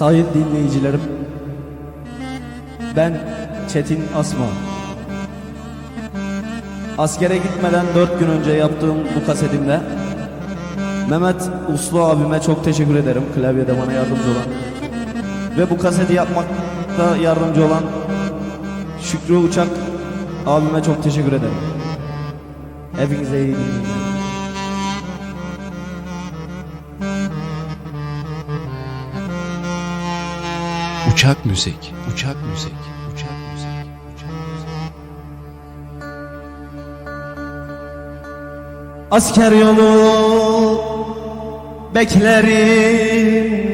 Sayın dinleyicilerim, ben Çetin Asma. Askere gitmeden dört gün önce yaptığım bu kasetimde Mehmet Uslu abime çok teşekkür ederim klavyede bana yardımcı olan. Ve bu kaseti yapmakta yardımcı olan Şükrü Uçak abime çok teşekkür ederim. Hepinize iyi dinleyin. Uçak müzik, uçak müzik, uçak müzik, uçak müzik. Asker yolu beklerim.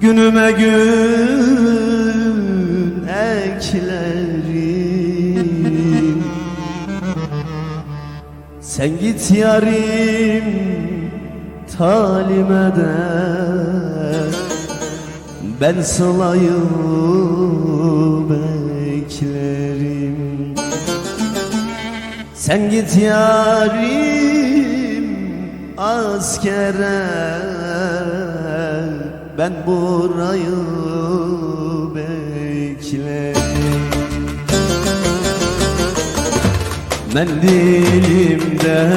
Günüme gün eklerim. Sen git yarim talime de Ben sılayı beklerim. Sen git yarim askere. Ben burayı beklerim. Mendilimde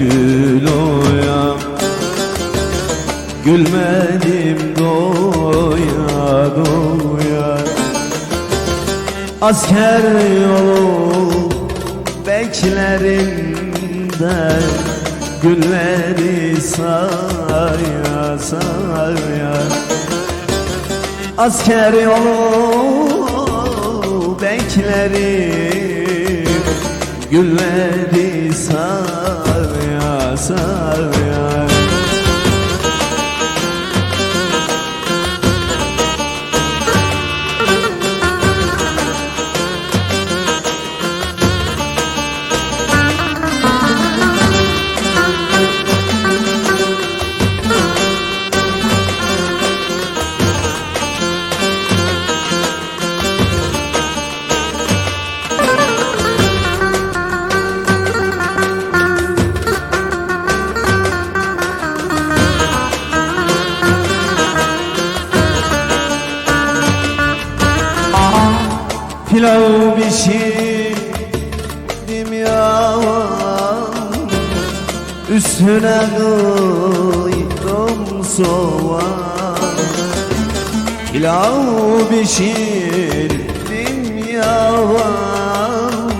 gül oya Gülmedim doya Asker yolu beklerim de Gülleri saya saya Asker yolu beklerim Gülleri saya saya Pilav pişirdim yavan Üstüne koydum soğan. Pilav pişirdim yavan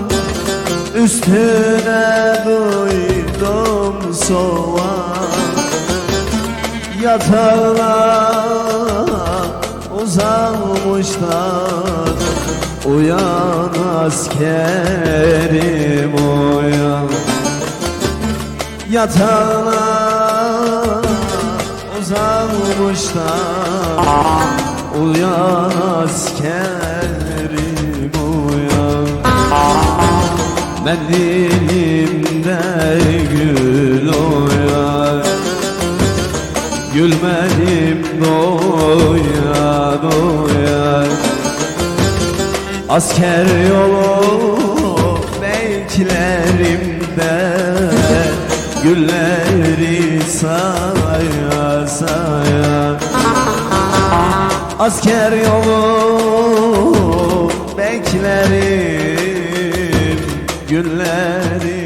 Üstüne koydum soğan. Yatağına uzanmışlar Uyan askerim uyan Yatağına uzanmışlar. Uyan askerim uyan Ben dilimde gül oya Gülmedim doya doya Asker yolu beklerim de Gülleri saya saya. Asker yolu beklerim Gülleri